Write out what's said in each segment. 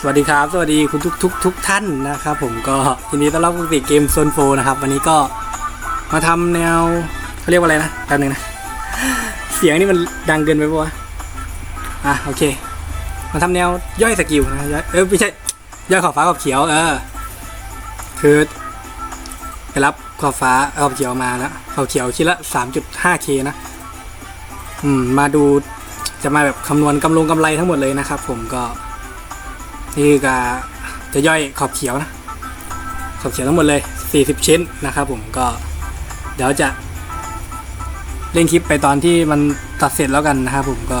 สวัสดีครับ สวัสดีคุณทุกทุกทุกท่านนะครับผมก็ยินดีต้อนรับเข้าสู่เกมโซนโฟนะครับ วันนี้ก็มาทำแนวเขาเรียกว่าอะไรนะแป๊บนึงนะ เสียงนี่มันดังเกินไปปะวะอะโอเค มาทำแนวย่อยสกิลนะย่อยเออไม่ใช่ย่อยขอบฟ้าขอบเขียวเออคือไปรับขอบฟ้าขอบเขียวมาแล้วขอบเขียวชิ้นละ 3.5k นะ อืมมาดูจะมาแบบคำนวณกำลงกำไรทั้งหมดเลยนะครับ ผมก็ นี่คือการจะย่อยขอบเขียวนะขอบเขียวทั้งหมดเลย 40 ชิ้นนะครับผมก็เดี๋ยวจะเล่นคลิปไปตอนที่มันตัดเสร็จแล้วกันนะครับผมก็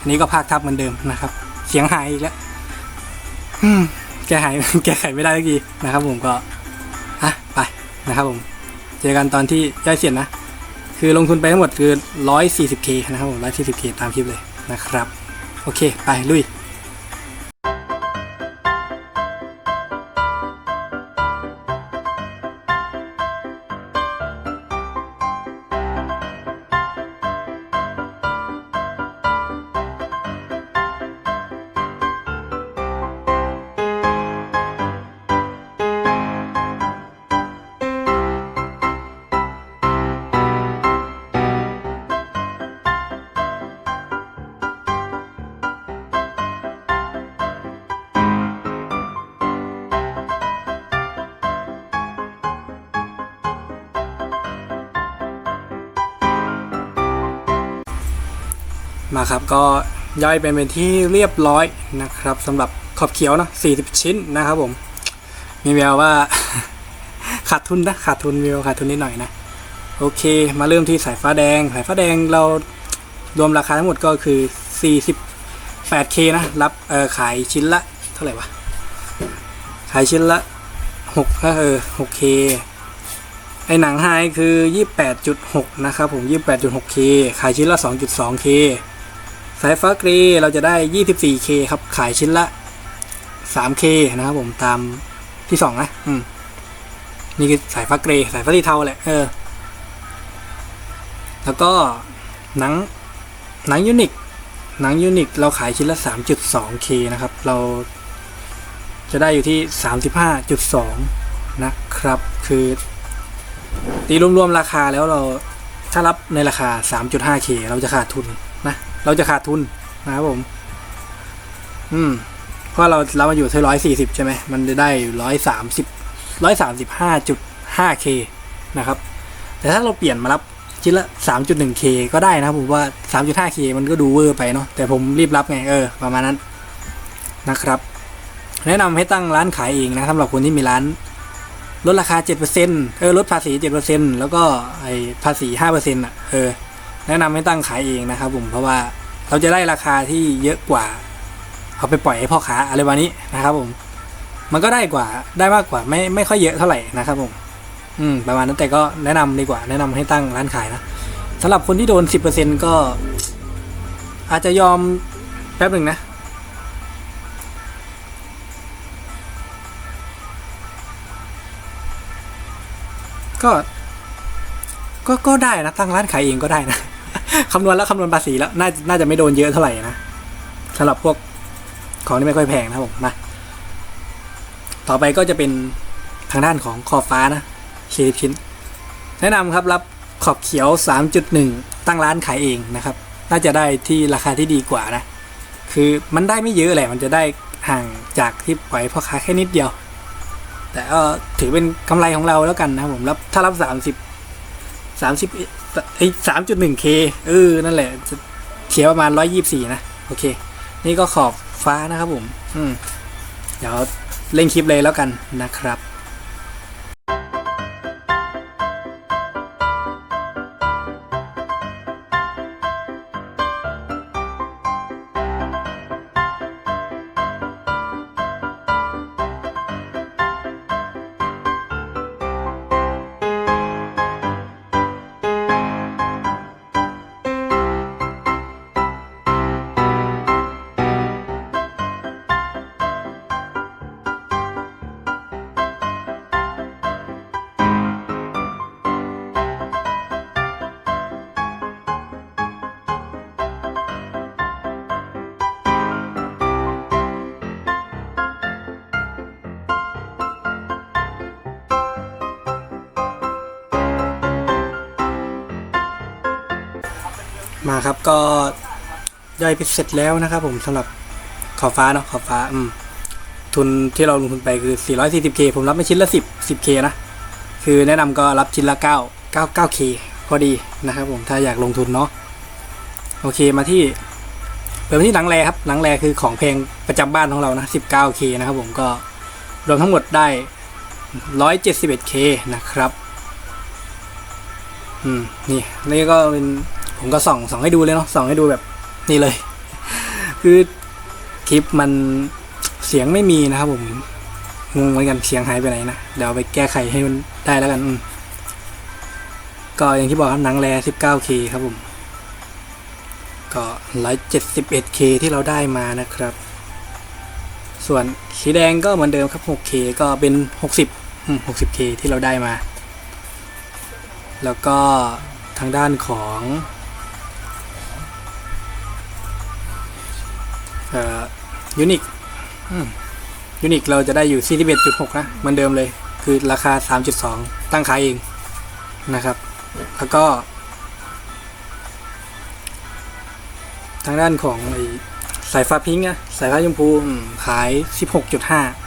อันนี้ก็ภาคทับเหมือนเดิมนะครับ เสียงหายอีกแล้วแก้หายแก้ไขไม่ได้สักทีนะครับ ผมก็อะไปนะครับผม เจอกันตอนที่ย่อยเสร็จนะ คือลงทุนไปทั้งหมดคือ 140k นะครับผม 140k ตามคลิปเลยนะครับ โอเค ไปลุย มาครับก็ย่อยเป็นเป็นที่เรียบร้อยนะครับสำหรับขอบเขียวเนอะ40 ชิ้นนะครับผม มีแววว่า ขาดทุนนะขาดทุนมีแววขาดทุนนิดหน่อยนะโอเค มาเริ่มที่สายฟ้าแดง สายฟ้าแดงเรารวมราคาทั้งหมดก็คือ 48k นะ รับเออขายชิ้นละเท่าไหร่วะ ขายชิ้นละ6ก็เออ 6k ไอหนังไฮคือ 28.6 นะครับผม 28.6k ขายชิ้นละ 2.2k สายฟ้าเกรย์เราจะได้ 24k ครับ ขายชิ้นละ 3k นะครับผมตามที่ 2 นะอืมนี่คือสายฟ้าเกรย์สายฟ้าที่เทาแหละเออ แล้วก็หนังหนังยูนิคหนังยูนิคเราขายชิ้นละ 3.2k นะครับ เราจะได้อยู่ที่ 35.2 นะครับ คือ ตีรวมๆราคาแล้วเราถ้ารับในราคา 3.5k เราจะขาดทุน เราจะขาดทุนนะครับผม อืม เพราะเราเรามาอยู่ที่ร้อยสี่สิบใช่ไหม มันจะได้ร้อยสามสิบร้อยสามสิบห้าจุดห้าเคนะครับ แต่ถ้าเราเปลี่ยนมารับชิ้นละสามจุดหนึ่งเคก็ได้นะผมว่าสามจุดห้าเคมันก็ดูเวอร์ไปเนาะ แต่ผมรีบรับไง เออ ประมาณนั้นนะครับ แนะนำให้ตั้งร้านขายเองนะสำหรับคนที่มีร้านลดราคา 7%เออลดภาษี 7%แล้วก็ไอภาษี 5%อะเออ แนะนำให้ตั้งขายเองนะครับผมเพราะว่าเราจะได้ราคาที่เยอะกว่า เอาไปปล่อยให้พ่อค้าอะไรวันนี้นะครับผม มันก็ได้กว่าได้มากกว่าไม่ไม่ค่อยเยอะเท่าไหร่นะครับผม อืมประมาณนั้นแต่ก็แนะนำดีกว่า แนะนำให้ตั้งร้านขายนะสำหรับคนที่โดน10%ก็ อาจจะยอมแป๊บหนึ่งนะก็ก็ ก็ได้นะ ตั้งร้านขายเองก็ได้นะ คำนวณแล้วคำนวณภาษีแล้วน่าน่าจะไม่โดนเยอะเท่าไหร่นะสำหรับพวกของที่ไม่ค่อยแพงนะผมมาต่อไปก็จะเป็นทางด้านของขอบฟ้านะ40ชิ้น แนะนำครับรับขอบเขียว 3.1 ตั้งร้านขายเองนะครับ น่าจะได้ที่ราคาที่ดีกว่านะ คือมันได้ไม่เยอะแหละมันจะได้ห่างจากที่ปล่อยพ่อค้าแค่นิดเดียว แต่ก็ถือเป็นกำไรของเราแล้วกันนะผมรับถ้ารับสาม สามสิบไอ้สามจุดหนึ่งเคเออ นั่นแหละเขียวประมาณร้อยยี่สี่นะ โอเค นี่ก็ขอบฟ้านะครับผม อืม เดี๋ยวเล่นคลิปเลยแล้วกันนะครับ มาครับก็ย่อยไปเสร็จแล้วนะครับ ผมสำหรับขอบฟ้าเนาะขอบฟ้าอืมทุนที่เราลงทุนไปคือ 440k ผมรับไม่ชิ้นละ 10 10k นะ คือแนะนำก็รับชิ้นละ 9 9 9k พอดีนะครับผมถ้าอยากลงทุนเนาะโอเคมาที่เปิดมที่หลังแรครับหลังแรคือของแพลงประจำบ้านของเรานะ 19k นะครับผมก็รวมทั้งหมดได้ 171k นะครับ อืม นี่นี่ก็เป็น ผมก็ส่องส่องให้ดูเลยเนาะส่องให้ดูแบบนี่เลย คือคลิปมันเสียงไม่มีนะครับผมงงเหมือนกันเสียงหายไปไหนนะเดี๋ยวไปแก้ไขให้มันได้แล้วกันก็อย่างที่บอกครับหนังแร่ 19k ครับผม ก็ 171k ที่เราได้มานะครับ ส่วนสีแดงก็เหมือนเดิมครับ 6k ก็เป็น 60 60k ที่เราได้มา แล้วก็ทางด้านของ ยูนิคยูนิคเราจะได้อยู่ 41.6 นะเหมือนเดิมเลย คือราคา 3.2 ตั้งขายเองนะครับ แล้วก็ ทางด้านของไอ้สายฟ้าพิงค์อะสายฟ้าชมพูอืมขาย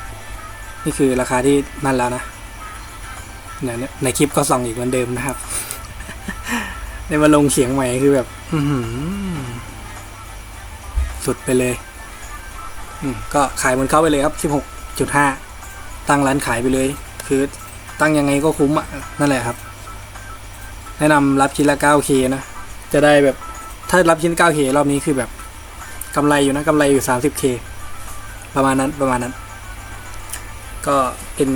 16.5 นี่คือราคาที่นั่นแล้วนะเนี่ยเนี่ยในคลิปก็ส่องอีกเหมือนเดิมนะครับในมาลงเสียงใหม่คือแบบอื้อหือสุดไปเลยอืม ก็ขายบนเข้าไปเลยครับ 16.5 ตั้งร้านขายไปเลย คือตั้งยังไงก็คุ้มอะ นั่นแหละครับ แนะนำรับชิ้นละ 9k นะ จะได้แบบ ถ้ารับชิ้น 9k รอบนี้คือแบบกำไรอยู่นะกำไรอยู่ 30k ประมาณนั้นประมาณนั้น ก็เป็น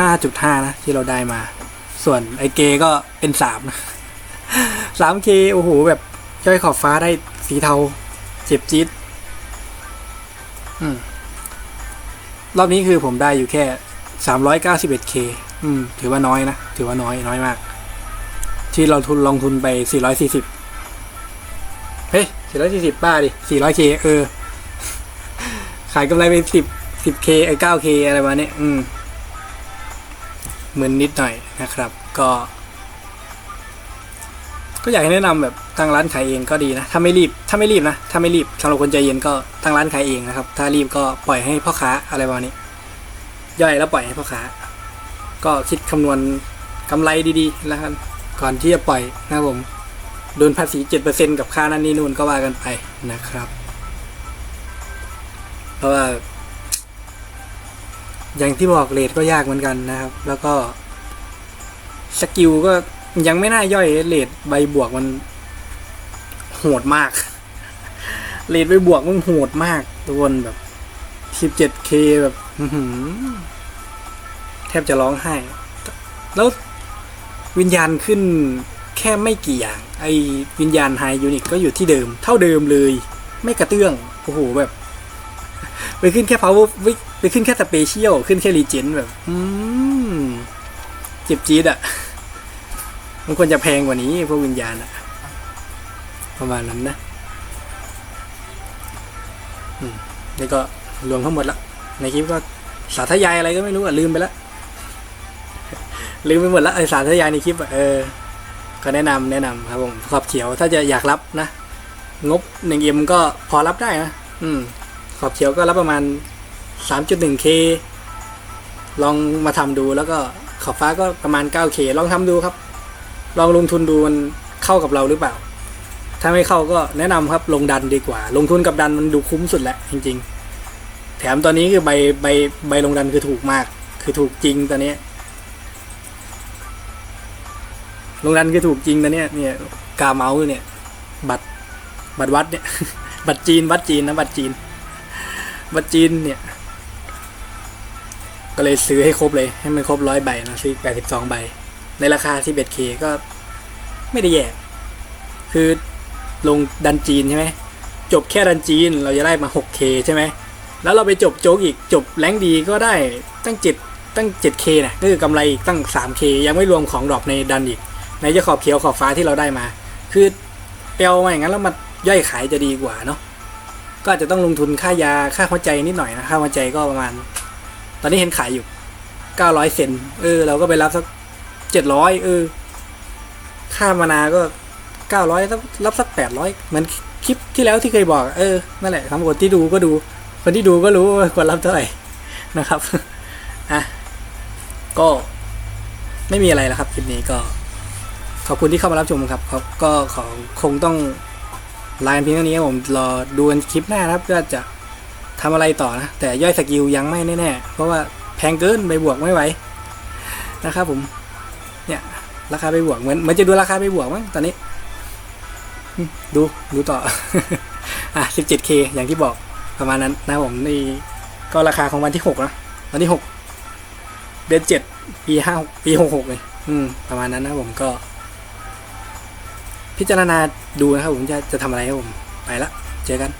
115.5 นะ ที่เราได้มา ส่วนไอเกก็เป็น 3 นะ 3k โอ้โหแบบย่อยขอบฟ้าได้สีเทา เจ็บจี๊ด รอบนี้คือผมได้อยู่แค่ 391k อืมถือว่าน้อยนะ ถือว่าน้อยน้อยมาก ที่เราทุนลงทุนไป440เฮ้ย440บ้าดิ 400k เคเออ ขายกำไรไป10 10k ไอ้ 9k อะไรมาเนี่ยอืมเหมือนนิดหน่อยนะครับ ก็ ก็อยากให้แนะนำแบบ ตั้งร้านขายเองก็ดีนะ ถ้าไม่รีบ ถ้าไม่รีบนะ ถ้าไม่รีบสำหรับคนใจเย็นก็ตั้งร้านขายเองนะครับ ถ้ารีบก็ปล่อยให้พ่อค้าอะไรประมาณนี้ ย่อยแล้วปล่อยให้พ่อค้า ก็คิดคำนวณกำไรดีๆแล้วกัน ก่อนที่จะปล่อยนะครับผม โดนภาษีเจ็ดเปอร์เซ็นกับค่านั้นนี่นู่นก็ว่ากันไปนะครับ เพราะว่า อย่างที่บอกเลทก็ยากเหมือนกันนะครับ แล้วก็สกิลก็ยังไม่น่าย่อยเลทใบบวกมัน โหดมากเลทใบบวกมันโหดมากทุกคนแบบ 17k แบบแทบจะร้องไห้ แล้ววิญญาณขึ้นแค่ไม่กี่อย่าง ไอวิญญาณไฮยูนิตก็อยู่ที่เดิม เท่าเดิมเลย ไม่กระเตื้อง โอ้โหแบบ ไปขึ้นแค่ power ไปไปขึ้นแค่สเปเชียล ขึ้นแค่รีเจนแบบ อืมเจ็บจี๊ดอะมันควรจะแพงกว่านี้พวกวิญญาณอะ ประมาณนั้นนะอืมนี่ก็รวมทั้งหมดละในคลิปก็สาธยายอะไรก็ไม่รู้อะลืมไปละลืมไปหมดละไอสาธยายในคลิปเออก็แนะนำแนะนำครับผมขอบเขียวถ้าจะอยากรับนะงบหนึ่งเอ็มก็พอรับได้นะอืม ขอบเขียวก็รับประมาณ 3.1k ลองมาทำดูแล้วก็ขอบฟ้าก็ประมาณ 9k ลองทำดูครับ ลองลงทุนดูมันเข้ากับเราหรือเปล่า ถ้าไม่เข้าก็แนะนำครับลงดันดีกว่า ลงทุนกับดันมันดูคุ้มสุดแหละจริง ๆ แถมตอนนี้คือใบใบใบลงดันคือถูกมาก คือถูกจริงตอนนี้ ลงดันคือถูกจริงตอนเนี้ยเนี่ยกาเมาส์เนี่ย บัตรบัตรวัดเนี่ย บัตรจีนวัดจีนนะบัตรจีน บัตรจีนเนี่ย ก็เลยซื้อให้ครบเลยให้มันครบร้อยใบนะซื้อแปดสิบสองใบ ในราคาที่เบ็ดเคก็ไม่ได้แย่คือ ลงดันจีนใช่ไหมจบแค่ดันจีนเราจะได้มา 6K ใช่ไหมแล้วเราไปจบโจ๊กอีกจบแรงดีก็ได้ตั้ง 7 ตั้ง 7K นะก็คือกำไรอีกตั้ง 3K ยังไม่รวมของดรอปในดันอีกในจะขอบเขียวขอบฟ้าที่เราได้มา คือเปลวมาอย่างนั้นแล้วมาย่อยขายจะดีกว่าเนาะก็อาจจะต้องลงทุนค่ายาค่าหัวใจนิดหน่อยนะค่าหัวใจก็ประมาณ ตอนนี้เห็นขายอยู่ 900 เซนเออ เราก็ไปรับสัก 700 เออ ค่ามานาก็ เก้าร้อยรับสักแปดร้อยเหมือนคลิปที่แล้วที่เคยบอก เออ นั่นแหละครับคนที่ดูก็ดู คนที่ดูก็รู้ว่ากดรับเท่าไหร่นะครับ อะ ก็ไม่มีอะไรแล้วครับคลิปนี้ก็ ขอบคุณที่เข้ามารับชมครับครับก็ขอคงต้องลากันเพียงเท่านี้ครับผมรอดูกันคลิปหน้าครับก็จะทำอะไรต่อนะ แต่ย่อยสกิลยังไม่แน่ๆ เพราะว่าแพงเกินไปบวกไม่ไหวนะครับผม เนี่ย ราคาไปบวกเหมือนเหมือนจะดูราคาไปบวกมั้งตอนนี้ ดูดูต่อ อะ 17k อย่างที่บอกประมาณนั้นนะผมนี่ก็ราคาของวันที่6นะวันที่ 6 เดือน7ปี5ปี66เลยอืม ประมาณนั้นนะผมก็ พิจารณาดูนะครับผมจะจะทำอะไรครับผม ไปละ เจอกัน